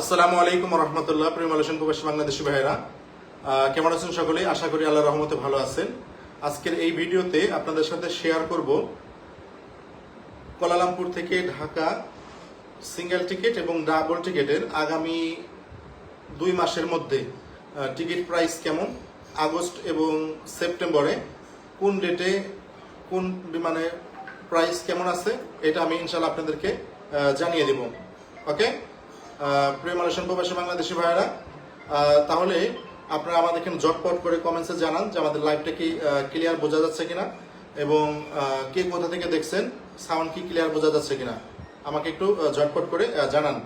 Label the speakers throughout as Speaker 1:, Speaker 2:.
Speaker 1: আসসালামু আলাইকুম রহমতুল্লাহ, প্রিয় মালয়েশিয়ান প্রবাসী বাংলাদেশি ভাইরা কেমন আছেন সকলেই? আশা করি আল্লাহ রহমতে ভালো আছেন। আজকের এই ভিডিওতে আপনাদের সাথে শেয়ার করব কোলালামপুর থেকে ঢাকা সিঙ্গেল টিকিট এবং ডাবল টিকিটের আগামী দুই মাসের মধ্যে টিকিট প্রাইস কেমন? আগস্ট এবং সেপ্টেম্বরে কোন ডেটে কোন বিমানে প্রাইস কেমন আছে? এটা আমি ইনশাল্লাহ আপনাদেরকে জানিয়ে দেব। ওকে প্রিয় মালয়েশিয়ান প্রবাসী বাংলাদেশি ভাইয়েরা তাহলে আপনারা আমাদের এখানে জটপট করে কমেন্টসে জানান যে আমাদের লাইভটা কি ক্লিয়ার বোঝা যাচ্ছে কিনা এবং কে কোথা থেকে দেখছেন সাউন্ড কি ক্লিয়ার বোঝা যাচ্ছে কিনা। আমাকে একটু আহ, ঝটপট করে জানান।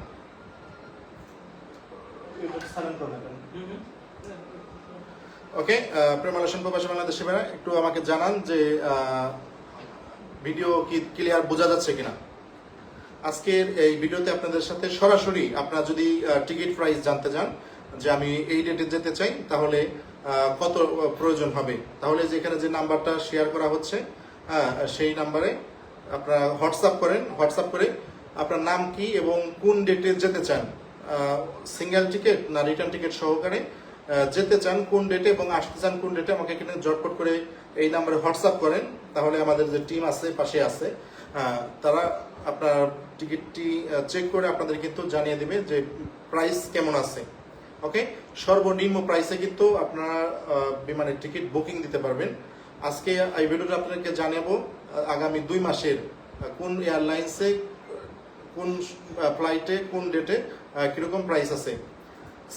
Speaker 1: ওকে প্রিয় মালয়েশিয়ান প্রবাসী বাংলাদেশি ভাইরা একটু আমাকে জানান যে ভিডিও কি ক্লিয়ার বোঝা যাচ্ছে কিনা। আজকের এই ভিডিওতে আপনাদের সাথে সরাসরি আপনারা যদি টিকিট প্রাইস জানতে চান, যে আমি এই ডেটে যেতে চাই, তাহলে কত প্রয়োজন হবে? তাহলে যেখানে যে নাম্বারটা শেয়ার করা হচ্ছে সেই নাম্বারে আপনারা হোয়াটসঅ্যাপ করেন। হোয়াটসঅ্যাপ করে আপনার নাম কি এবং কোন ডেটে যেতে চান সিঙ্গেল টিকিট না রিটার্ন টিকিট সহকারে যেতে চান কোন ডেটে এবং আসতে চান কোন ডেটে আমাকে এখানে জটপট করে এই নাম্বারে হোয়াটসঅ্যাপ করেন। তাহলে আমাদের যে টিম আছে, পাশে আছে তারা আপনার টিকিটটি চেক করে আপনাদের কিন্তু জানিয়ে দেবে যে প্রাইস কেমন আছে। ওকে সর্বনিম্ন প্রাইসে কিন্তু আপনারা বিমানের টিকিট বুকিং দিতে পারবেন। আজকে এই ভিডিওটা আপনাদেরকে জানাব আগামী দুই মাসের কোন এয়ারলাইন্সে কোন ফ্লাইটে কোন ডেটে কীরকম প্রাইস আছে।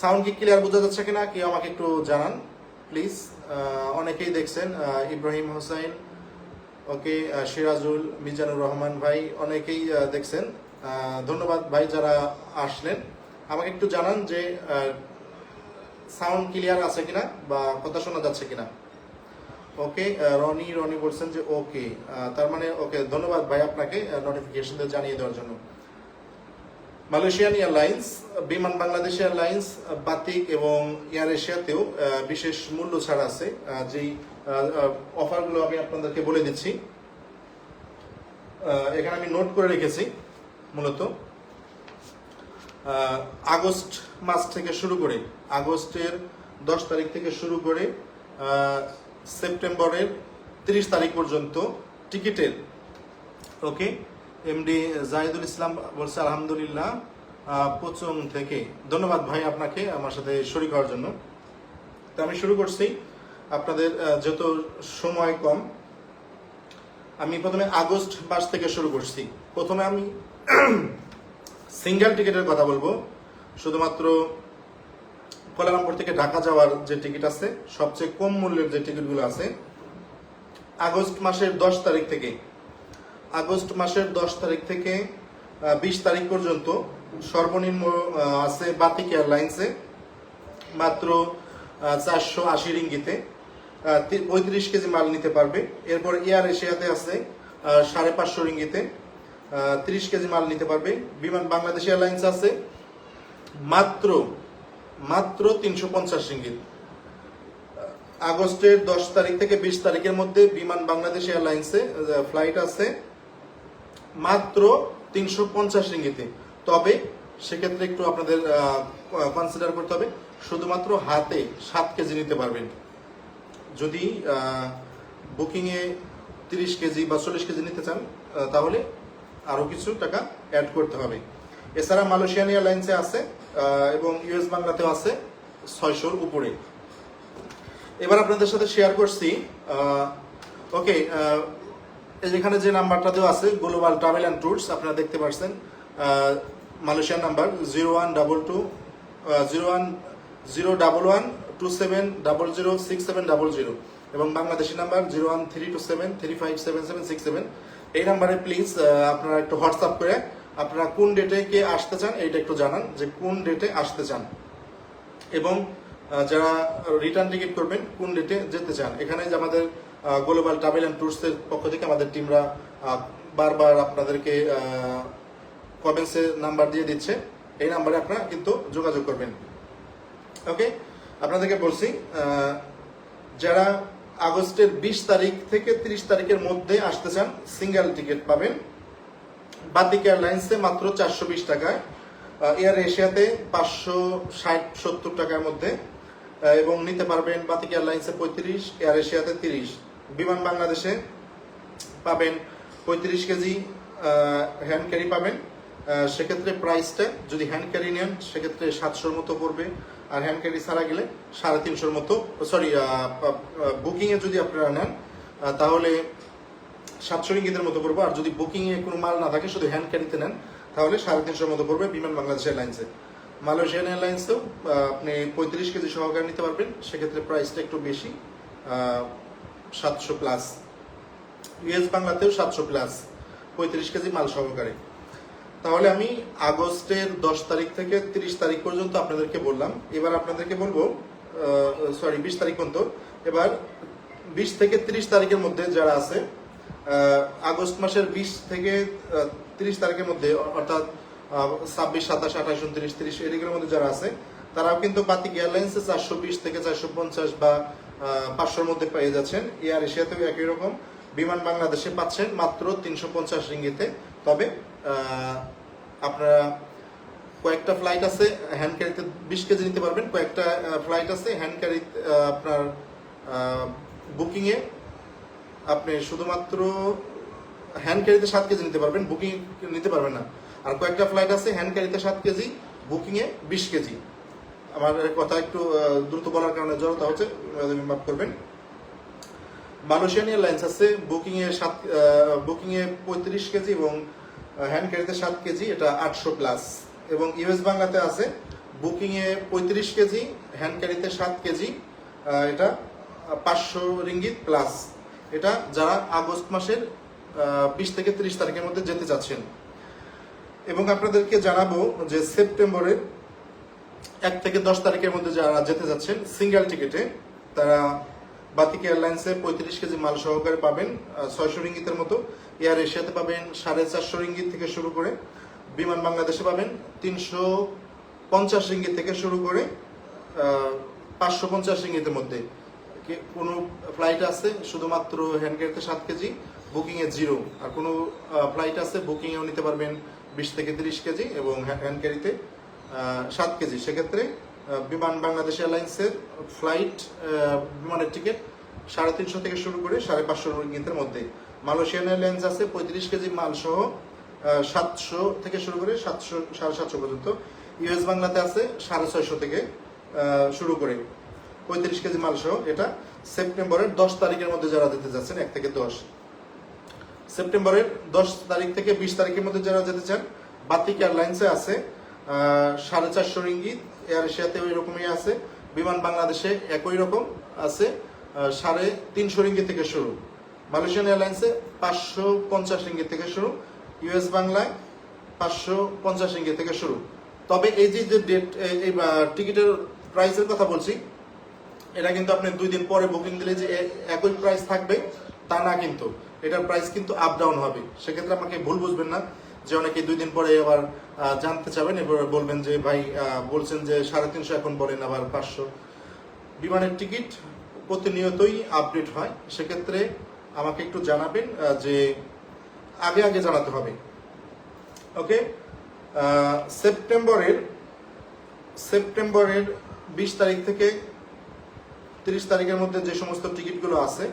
Speaker 1: সাউন্ড কি ক্লিয়ার বোঝা যাচ্ছে কিনা? কেউ আমাকে একটু জানান প্লিজ অনেকেই দেখছেন ইব্রাহিম হোসেন ওকে সিরাজুল, মিজানুর রহমান ভাই অনেকেই দেখছেন। ধন্যবাদ ভাই যারা আসলেন। আমাকে একটু জানান যে সাউন্ড ক্লিয়ার আছে কিনা বা কথা শোনা যাচ্ছে কিনা? ওকে রনি রনি বলছেন যে ওকে। তার মানে ওকে, ধন্যবাদ ভাই আপনাকে নোটিফিকেশন জানিয়ে দেওয়ার জন্য। মালয়েশিয়ান এয়ারলাইন্স, বিমান বাংলাদেশ এয়ারলাইন্স, বাতিক এবং এয়ার এশিয়াতেও বিশেষ মূল্য ছাড় আছে যেই অফারগুলো আমি আপনাদেরকে বলে দিচ্ছি। এখানে আমি নোট করে রেখেছি মূলত। আগস্ট মাস থেকে শুরু করে আগস্টের দশ তারিখ থেকে শুরু করে সেপ্টেম্বরের তিরিশ তারিখ পর্যন্ত টিকিটের ওকে? এমডি জাহিদুল ইসলাম বলছে আলহামদুলিল্লাহ আহ, পোচং থেকে। ধন্যবাদ ভাই আপনাকে আমার সাথে শরীর হওয়ার জন্য। তো আমি শুরু করছি। আপনাদের যত সময় কম, আমি প্রথমে আগস্ট মাস থেকে শুরু করছি। প্রথমে আমি সিঙ্গেল টিকিটের কথা বলব। শুধুমাত্র কোলালামপুর থেকে ঢাকা যাওয়ার যে টিকিট আছে, সবচেয়ে কম মূল্যের যে টিকিটগুলো আছে, আগস্ট মাসের দশ তারিখ থেকে, আগস্ট মাসের দশ তারিখ থেকে বিশ তারিখ পর্যন্ত সর্বনিম্ন আছে বাতিক এয়ারলাইন্সে, মাত্র চারশো আশি রিঙ্গিতে। পঁয়ত্রিশ কেজি মাল নিতে পারবে। এরপর এয়ার এশিয়াতে আছে সাড়ে পাঁচশো রিঙ্গিতে তিরিশ কেজি মাল নিতে পারবে। বিমান বাংলাদেশ এয়ারলাইন্স আছে, মাত্র মাত্র তিনশো পঞ্চাশ রিঙ্গিত। আগস্টের দশ তারিখ থেকে বিশ তারিখের মধ্যে বিমান বাংলাদেশ এয়ারলাইন্সে ফ্লাইট আছে, মাত্র তিনশো পঞ্চাশ রিঙ্গিতে। তবে সেক্ষেত্রে একটু আপনাদের কনসিডার করতে হবে, শুধুমাত্র হাতে সাত কেজি নিতে পারবেন। যদি বুকিংয়ে তিরিশ কেজি বা চল্লিশ কেজি নিতে চান তাহলে আরও কিছু টাকা অ্যাড করতে হবে। এছাড়া মালয়েশিয়ান এয়ারলাইন্সে আছে এবং ইউএস বাংলাতেও আছে ছয়শোর উপরে। এবার আপনাদের সাথে শেয়ার করছি ওকে যেখানে যে নাম্বারটা দেওয়া আছে গ্লোবাল ট্রাভেল অ্যান্ড ট্যুরস আপনারা দেখতে পাচ্ছেন Malaysian number zero one double two zero one zero double one two seven double zero six seven double zero এবং Bangladeshi number zero one three two seven three five seven seven six seven এই নাম্বারে please আপনারা একটু WhatsApp করে আপনারা কোন ডেটে কে আসতে চান এইটা একটু জানান যে কোন ডেটে আসতে চান। এবং যারা রিটার্ন টিকিট করবেন, কোন ডেটে যেতে চান। এখানে যে আমাদের গ্লোবাল ট্রাভেল অ্যান্ড ট্যুরসের পক্ষ থেকে আমাদের টিমরা বারবার আপনাদেরকে কমেন্টসে নাম্বার দিয়ে দিচ্ছে। এই নাম্বারে আপনারা কিন্তু যোগাযোগ করবেন। ওকে আপনাদেরকে বলছি যারা আগস্টের বিশ তারিখ থেকে তিরিশ তারিখের মধ্যে আসতে চান সিঙ্গেল টিকিট পাবেন। বাতিক এয়ারলাইন্সে মাত্র চারশো বিশ টাকায় এয়ার এশিয়াতে পাঁচশো ষাট, সত্তর টাকার মধ্যে এবং নিতে পারবেন বাতিক এয়ারলাইন্সে পঁয়ত্রিশ, এয়ার এশিয়াতে তিরিশ। বিমান বাংলাদেশে পাবেন পঁয়ত্রিশ কেজি হ্যান্ড ক্যারি পাবেন। সেক্ষেত্রে প্রাইসটা যদি হ্যান্ড ক্যারি নেন, সেক্ষেত্রে সাতশোর মতো পড়বে। আর হ্যান্ড ক্যারি ছাড়া গেলে সাড়ে তিনশোর মতো সরি বুকিংয়ে যদি আপনারা নেন তাহলে সাতশো রিঙ্গিতের মতো পড়বে। আর যদি বুকিংয়ে কোনো মাল না থাকে, শুধু হ্যান্ড ক্যারিতে নেন, তাহলে সাড়ে তিনশোর মতো পড়বে বিমান বাংলাদেশ এয়ারলাইন্সে। মালয়েশিয়ান এয়ারলাইন্সেও আপনি পঁয়ত্রিশ কেজি সহকারে নিতে পারবেন। সেক্ষেত্রে প্রাইসটা একটু বেশি সাতশো প্লাস ইউএস বাংলাতেও সাতশো প্লাস পঁয়ত্রিশ কেজি মাল সহকারে। তাহলে আমি আগস্টের দশ তারিখ থেকে তিরিশ তারিখ পর্যন্ত আপনাদেরকে বললাম। এবার আপনাদেরকে বলব সরি বিশ তারিখ পর্যন্ত। এবার বিশ থেকে তিরিশ তারিখের মধ্যে যারা আছে আগস্ট মাসের বিশ থেকে তিরিশ তারিখের মধ্যে, অর্থাৎ ছাব্বিশ, সাতাশ, আঠাশ, উনত্রিশ, তিরিশ, এদিকের মধ্যে যারা আছে, তারাও কিন্তু বাতিক এয়ারলাইন্সে চারশো বিশ থেকে চারশো পঞ্চাশ বা পাঁচশোর মধ্যে পেয়ে যাচ্ছেন। এয়ার এশিয়াতেও একই রকম। বিমান বাংলাদেশে পাচ্ছেন মাত্র তিনশো পঞ্চাশ রিঙ্গিতে। তবে আপনারা কয়েকটা ফ্লাইট আছে হ্যান্ড ক্যারিতে বিশ কেজি নিতে পারবেন। কয়েকটা ফ্লাইট আছে হ্যান্ড ক্যারি আপনার বুকিংয়ে আপনি শুধুমাত্র হ্যান্ড ক্যারিতে সাত কেজি নিতে পারবেন বুকিং নিতে পারবেন না। আর কয়েকটা ফ্লাইট আছে হ্যান্ড ক্যারিতে সাত কেজি বুকিংয়ে বিশ কেজি। আমার কথা একটু দ্রুত বলার কারণে জড়তা হচ্ছে মাফ করবেন। মালয়েশিয়ান এয়ারলাইন্স আছে বুকিংয়ে সাত বুকিংয়ে পঁয়ত্রিশ কেজি এবং হ্যান্ড ক্যারিতে সাত কেজি, এটা আটশো প্লাস এবং ইউএস বাংলাতে আছে বুকিং এ পঁয়ত্রিশ কেজি হ্যান্ড ক্যারিতে সাত কেজি এটা পাঁচশো রিঙ্গিত প্লাস এটা যারা আগস্ট মাসের বিশ থেকে তিরিশ তারিখের মধ্যে যেতে চাচ্ছেন। এবং আপনাদেরকে জানাব যে সেপ্টেম্বরের এক থেকে দশ তারিখের মধ্যে যারা যেতে যাচ্ছেন সিঙ্গেল টিকিটে তারা বাতিক এয়ারলাইন্সে পঁয়ত্রিশ কেজি মাল সহকারে পাবেন ছয়শো রিঙ্গিতের মতো। এয়ার এশিয়াতে পাবেন সাড়ে চারশো রিঙ্গিত থেকে শুরু করে, বিমান বাংলাদেশে পাবেন তিনশো পঞ্চাশ রিঙ্গিত থেকে শুরু করে পাঁচশো পঞ্চাশ রিঙ্গিতের মধ্যে। কোনো ফ্লাইট আছে শুধুমাত্র হ্যান্ড ক্যারিতে সাত কেজি বুকিং এ জিরো আর কোনো ফ্লাইট আছে বুকিং এও নিতে পারবেন বিশ থেকে তিরিশ কেজি এবং হ্যান্ড ক্যারিতে সাত কেজি। সেক্ষেত্রে বিমান বাংলাদেশ এয়ারলাইন্সের ফ্লাইট বিমানের টিকিট সাড়ে তিনশো থেকে শুরু করে সাড়ে পাঁচশো রিঙ্গিতের মধ্যে মালয়েশিয়ান এয়ারলাইন্স আছে পঁয়ত্রিশ কেজি মাল সহ সাতশো থেকে শুরু করে সাতশো, সাড়ে সাতশো পর্যন্ত। ইউএস বাংলাতে আছে সাড়ে ছয়শো থেকে শুরু করে পঁয়ত্রিশ কেজি মাল সহ এটা। সেপ্টেম্বরের দশ তারিখের মধ্যে যারা যেতে যাচ্ছেন, এক থেকে দশ। সেপ্টেম্বরের দশ তারিখ থেকে বিশ তারিখের মধ্যে যারা যেতে চান, বাতিক এয়ারলাইন্সে আছে সাড়ে চারশো রিঙ্গিত এয়ার এশিয়াতেও এরকমই আছে। বিমান বাংলাদেশে একই রকম আছে সাড়ে তিনশো রিঙ্গিত থেকে শুরু। মালয়েশিয়ান এয়ারলাইন্সে পাঁচশো পঞ্চাশ রিঙ্গিত থেকে শুরু। ইউএস বাংলায় পাঁচশো পঞ্চাশ রিঙ্গিত থেকে শুরু। তবে এই যে যে ডেট এই টিকিটের প্রাইসের কথা বলছি, এটা কিন্তু আপনি দুই দিন পরে বুকিং দিলে যে একই প্রাইস থাকবে, তা না কিন্তু। এটার প্রাইস কিন্তু আপ ডাউন হবে। সেক্ষেত্রে আমাকে ভুল বুঝবেন না। যে অনেকে দুই দিন পরে আবার জানতে চাবেন এবার বলবেন যে, ভাই বলছেন যে সাড়ে তিনশো এখন বলেন আবার পাঁচশো। বিমানের টিকিট প্রতিনিয়তই আপডেট হয়। সেক্ষেত্রে আমাকে একটু জানাবেন যে আগে আগে জানাতে হবে। ওকে? সেপ্টেম্বরের সেপ্টেম্বরের বিশ তারিখ থেকে তিরিশ তারিখের মধ্যে যে সমস্ত টিকিটগুলো আছে,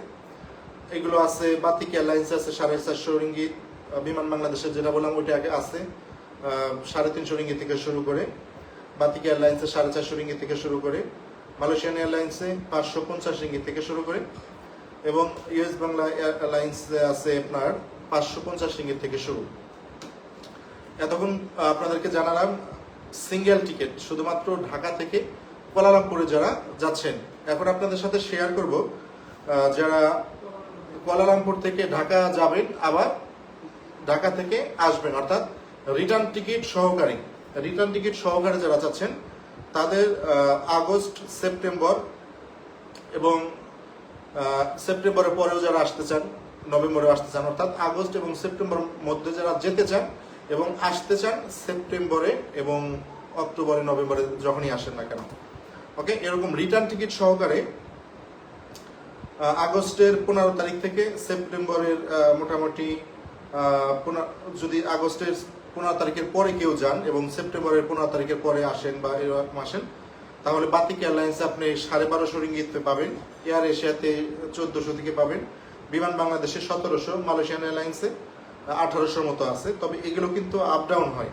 Speaker 1: এগুলো আছে বাতিক এয়ারলাইন্স আছে সাড়ে চারশো রিঙ্গিত বিমান বাংলাদেশের যেটা বললাম, ওইটা আগে আছে। সাড়ে তিনশো রিঙ্গি থেকে শুরু করে, বাতিক এয়ারলাইন্সে সাড়ে চারশো রিঙ্গিত থেকে শুরু করে, মালয়েশিয়ান এয়ারলাইন্সে পাঁচশো পঞ্চাশ রিঙ্গিত থেকে শুরু করে, এবং ইউএস বাংলা এয়ারলাইন্সে আছে আপনার পাঁচশো পঞ্চাশ রিঙ্গিত থেকে শুরু। এতক্ষণ আপনাদেরকে জানালাম সিঙ্গেল টিকিট, শুধুমাত্র ঢাকা থেকে কোয়ালালামপুরে যারা যাচ্ছেন। এখন আপনাদের সাথে শেয়ার করব যারা কোয়ালালামপুর থেকে ঢাকা যাবেন, আবার ঢাকা থেকে আসবেন, অর্থাৎ রিটার্ন টিকিট সহকারী। রিটার্ন টিকিট সহকারে যারা যাচ্ছেন, তাদের আগস্ট, সেপ্টেম্বর এবং সেপ্টেম্বরের পরেও যারা আসতে চান নভেম্বরে আসতে চান, অর্থাৎ আগস্ট এবং সেপ্টেম্বর মধ্যে যারা যেতে চান এবং আসতে চান, সেপ্টেম্বরে এবং অক্টোবরে, নভেম্বরে যখনই আসেন না কেন। ওকে, এরকম রিটার্ন টিকিট সহকারে আগস্টের পনেরো তারিখ থেকে সেপ্টেম্বরের মোটামুটি যদি আগস্টের পনেরো তারিখের পরে কেউ যান এবং সেপ্টেম্বরের পনেরো তারিখের পরে আসেন বা এরকম আসেন, তাহলে বাতিক এয়ারলাইন্সে আপনি সাড়ে বারোশো রিঙ্গিতে পাবেন, এয়ার এশিয়াতে চোদ্দশো থেকে পাবেন, বিমান বাংলাদেশে সতেরোশো, মালয়েশিয়ান এয়ারলাইন্সে আঠারোশোর মতো আছে, তবে এগুলো কিন্তু আপ ডাউন হয়।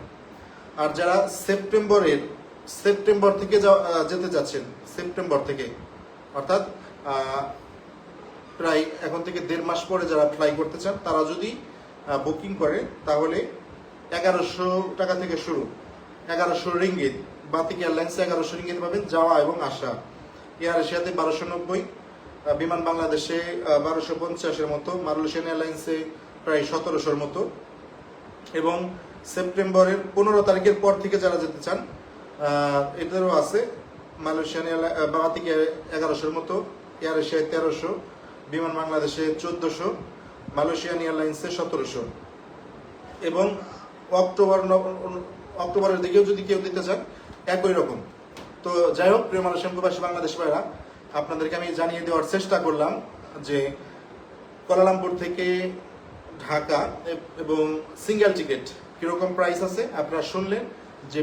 Speaker 1: আর যারা সেপ্টেম্বরের, সেপ্টেম্বর থেকে যেতে যাচ্ছেন, সেপ্টেম্বর থেকে, অর্থাৎ প্রায় এখন থেকে দেড় মাস পরে যারা ফ্লাই করতে চান, তারা যদি বুকিং করে তাহলে এগারোশো টাকা থেকে শুরু। এগারোশো রিঙ্গিত। বাতিক এয়ারলাইন্সে এগারোশো রিঙ্গিত পাবেন যাওয়া এবং আসা। এয়ার এশিয়াতে বারোশো নব্বই বিমান বাংলাদেশে বারোশো পঞ্চাশের মতো মালয়েশিয়ান এয়ারলাইন্সে প্রায় সতেরোশোর মতো। এবং সেপ্টেম্বরের পনেরো তারিখের পর থেকে যারা যেতে চান এদেরও আছে। মালয়েশিয়ান এয়ারলাই- আহ, বাংলাদেশ এগারোশোর মতো এয়ার এশিয়ায় তেরোশো বিমান বাংলাদেশে চোদ্দশো। মালয়েশিয়ান এয়ারলাইন্সে সতেরোশো। এবং অক্টোবর অক্টোবরের দিকেও যদি কেউ দিতে চান, একই রকম। তো যাই হোক, প্রিয় মালয়েশিয়ান প্রবাসী বাংলাদেশ ভাইরা, আপনাদেরকে আমি জানিয়ে দেওয়ার চেষ্টা করলাম যে কোয়ালালামপুর থেকে ঢাকা এবং সিঙ্গেল টিকিট কীরকম প্রাইস আছে আপনারা শুনলেন যে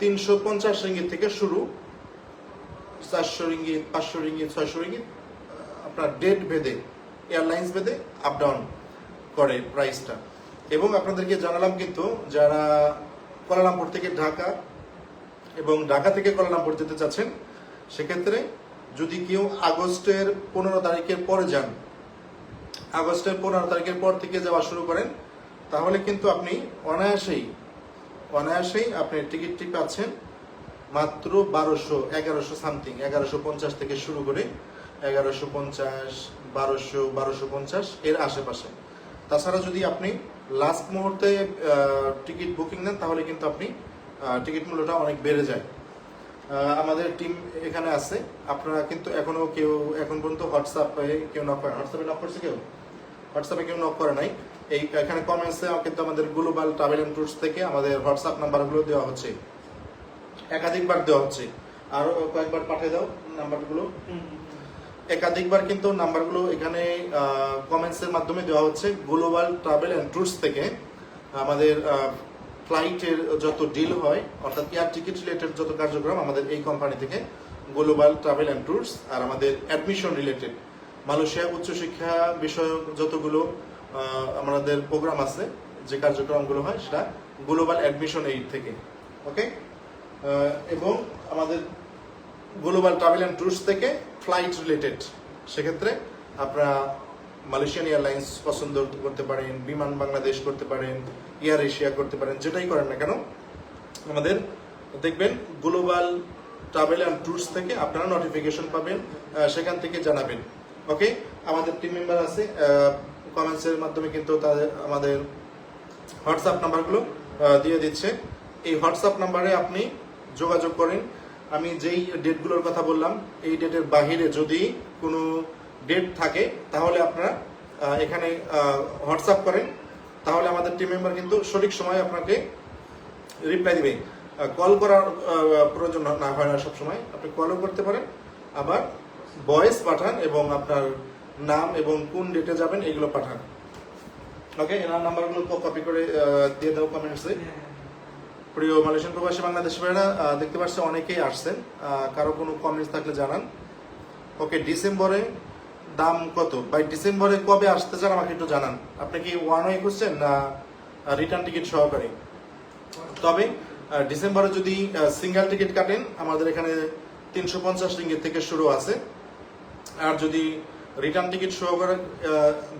Speaker 1: তিনশো পঞ্চাশ রিঙ্গিত থেকে শুরু, চারশো রিঙ্গিত, পাঁচশো রিঙ্গিত, ছয়শো রিঙ্গিত, আপনার ডেট ভেদে এয়ারলাইন্স ভেদে আপ ডাউন করে প্রাইসটা এবং আপনাদেরকে জানালাম কিন্তু যারা কোয়ালালামপুর থেকে ঢাকা এবং ঢাকা থেকে কোয়ালালামপুর যেতে চাচ্ছেন, সেক্ষেত্রে যদি কেউ আগস্টের পনেরো তারিখের পরে যান, আগস্টের পনেরো তারিখের পর থেকে যাওয়া শুরু করেন, তাহলে কিন্তু আপনি অনায়াসেই অনায়াসেই আপনি টিকিটটি পাচ্ছেন মাত্র বারোশো এগারোশো সামথিং এগারোশো পঞ্চাশ থেকে শুরু করে এগারোশো পঞ্চাশ, বারোশো বারোশো পঞ্চাশ এর আশেপাশে। তাছাড়া যদি আপনি লাস্ট মুহূর্তে টিকিট বুকিং নেন, তাহলে কিন্তু আপনি টিকিট মূল্যটা অনেক বেড়ে যায়। আমাদের টিম এখানে আছে। আপনারা কিন্তু এখনও কেউ, এখন পর্যন্ত হোয়াটসঅ্যাপে কেউ নক করেন হোয়াটসঅ্যাপে নক করছে কেউ? হোয়াটসঅ্যাপে কেউ নক করে নাই। এই, এখানে কমেন্টসে কিন্তু আমাদের গ্লোবাল ট্রাভেল এন্ড ট্যুরস থেকে আমাদের হোয়াটসঅ্যাপ নাম্বারগুলো দেওয়া হচ্ছে। একাধিকবার দেওয়া হচ্ছে। আরও কয়েকবার পাঠিয়ে দাও নাম্বারগুলো একাধিকবার কিন্তু নাম্বারগুলো এখানে কমেন্টসের মাধ্যমে দেওয়া হচ্ছে গ্লোবাল ট্রাভেল অ্যান্ড ট্যুরস থেকে। আমাদের ফ্লাইটের যত ডিল হয়, অর্থাৎ এয়ার টিকিট রিলেটেড যত কার্যক্রম আমাদের এই কোম্পানি থেকে গ্লোবাল ট্রাভেল অ্যান্ড ট্যুরস আর আমাদের অ্যাডমিশন রিলেটেড মালয়েশিয়া উচ্চশিক্ষা বিষয়ক যতগুলো আমাদের প্রোগ্রাম আছে, যে কার্যক্রমগুলো হয় সেটা গ্লোবাল অ্যাডমিশন এইড থেকে। ওকে এবং আমাদের গ্লোবাল ট্রাভেল অ্যান্ড ট্যুরস থেকে ফ্লাইট রিলেটেড সেক্ষেত্রে আপনারা মালয়েশিয়ান এয়ারলাইন্স পছন্দ করতে পারেন, বিমান বাংলাদেশ করতে পারেন এয়ার এশিয়া করতে পারেন, যেটাই করেন না কেন, আমাদের দেখবেন গ্লোবাল ট্রাভেল অ্যান্ড ট্যুরস থেকে আপনারা নোটিফিকেশন পাবেন সেখান থেকে জানাবেন। ওকে আমাদের টিম মেম্বার আছে কমেন্টসের মাধ্যমে কিন্তু তাদের, আমাদের হোয়াটসঅ্যাপ নাম্বারগুলো দিয়ে দিচ্ছে। এই হোয়াটসঅ্যাপ নাম্বারে আপনি যোগাযোগ করেন আমি যেই ডেটগুলোর কথা বললাম, এই ডেটের বাহিরে যদি কোনো ডেট থাকে, তাহলে আপনারা এখানে হোয়াটসঅ্যাপ করেন। তাহলে আমাদের টিম মেম্বার কিন্তু সঠিক সময় আপনাকে রিপ্লাই দিবে। কল করার প্রয়োজন না হয় না সবসময়। আপনি কলও করতে পারেন, আবার ভয়েস পাঠান এবং আপনার নাম এবং কোন ডেটে যাবেন, এগুলো পাঠান। ওকে এনার নাম্বারগুলো কপি করে দিয়ে দাও কমেন্টসে প্রিয় মালয়েশিয়ান প্রবাসী বাংলাদেশি ভাইরা দেখতে পাচ্ছি অনেকেই আসছেন। কারও কোনো কমেন্টস থাকলে জানান। ওকে, ডিসেম্বরে দাম কত? বাই ডিসেম্বরে কবে আসতে চান আমাকে একটু জানান। আপনি কি ওয়ান ওয়ে করছেন না রিটার্ন টিকিট সহকারে? তবে ডিসেম্বরে যদি সিঙ্গেল টিকিট কাটেন, আমাদের এখানে তিনশো পঞ্চাশ রিঙ্গিত থেকে শুরু আছে। আর যদি রিটার্ন টিকিট সহকারে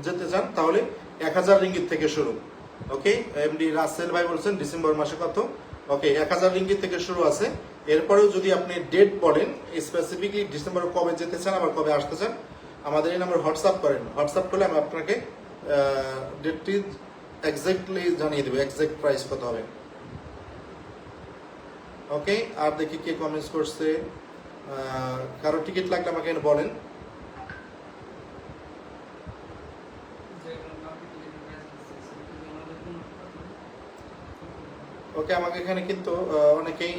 Speaker 1: যেতে চান, তাহলে এক হাজার রিঙ্গিত থেকে শুরু। ওকে এমডি রাসেল ভাই বলছেন, ডিসেম্বর মাসে কত? ওকে এক হাজার রিঙ্গিত থেকে শুরু আছে। এরপরেও যদি আপনি ডেট বলেন স্পেসিফিকলি ডিসেম্বর কবে যেতে চান, আবার কবে আসতে চান, আমাদের এই নাম্বার হোয়াটসঅ্যাপ করেন। হোয়াটসঅ্যাপ করলে আমি আপনাকে ডেটটি এক্স্যাক্টলি জানিয়ে দেবো এক্সাক্ট প্রাইস কত হবে। ওকে আর দেখি কে কমেন্টস করছে। কারও টিকিট লাগলে আমাকে বলেন। ওকে, আমাকে এখানে কিন্তু অনেকেই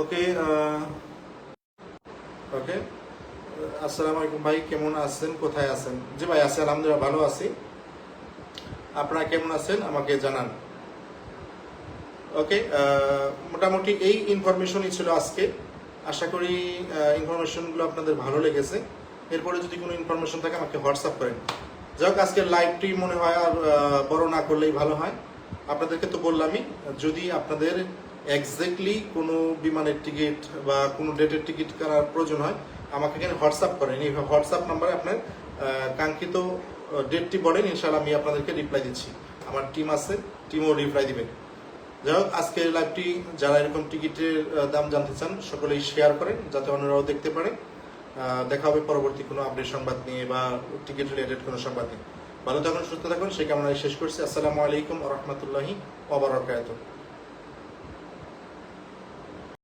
Speaker 1: ওকে ওকে, আসসালামু আলাইকুম ভাই, কেমন আছেন? কোথায় আছেন? জি ভাই, আছি, আলহামদুলিল্লাহ, ভালো আছি। আপনারা কেমন আছেন? আমাকে জানান। ওকে মোটামুটি এই ইনফরমেশনই ছিল আজকে। আশা করি ইনফরমেশনগুলো আপনাদের ভালো লেগেছে। এরপরে যদি কোনো ইনফরমেশন থাকে, আমাকে হোয়াটসঅ্যাপ করেন। যাই হোক, আজকের লাইভটি মনে হয় আর বড় না করলেই ভালো হয়। আপনাদেরকে তো বললামই, যদি আপনাদের এক্স্যাক্টলি কোনো বিমানের টিকিট বা কোনো ডেটের টিকিট করার প্রয়োজন হয়, আমাকে এখানে হোয়াটসঅ্যাপ করেন। এই হোয়াটসঅ্যাপ নাম্বারে আপনার কাঙ্ক্ষিত ডেটটি বলেন, ইনশাআল্লাহ আমি আপনাদেরকে রিপ্লাই দিচ্ছি। আমার টিম আছে টিমও রিপ্লাই দিবে। যাই হোক, আজকের লাইভটি যারা এরকম টিকিটের দাম জানতে চান, সকলেই শেয়ার করেন, যাতে অন্যরাও দেখতে পারে। দেখা হবে পরবর্তী কোনো আপডেট সংবাদ নিয়ে বা টিকিট রিলেটেড কোনো সংবাদ নিয়ে। ভালো থাকুন সুস্থ থাকুন। সেই কামনায় শেষ করছি। আসসালামু আলাইকুম রহমতুল্লাহি ওবরাকাতুহ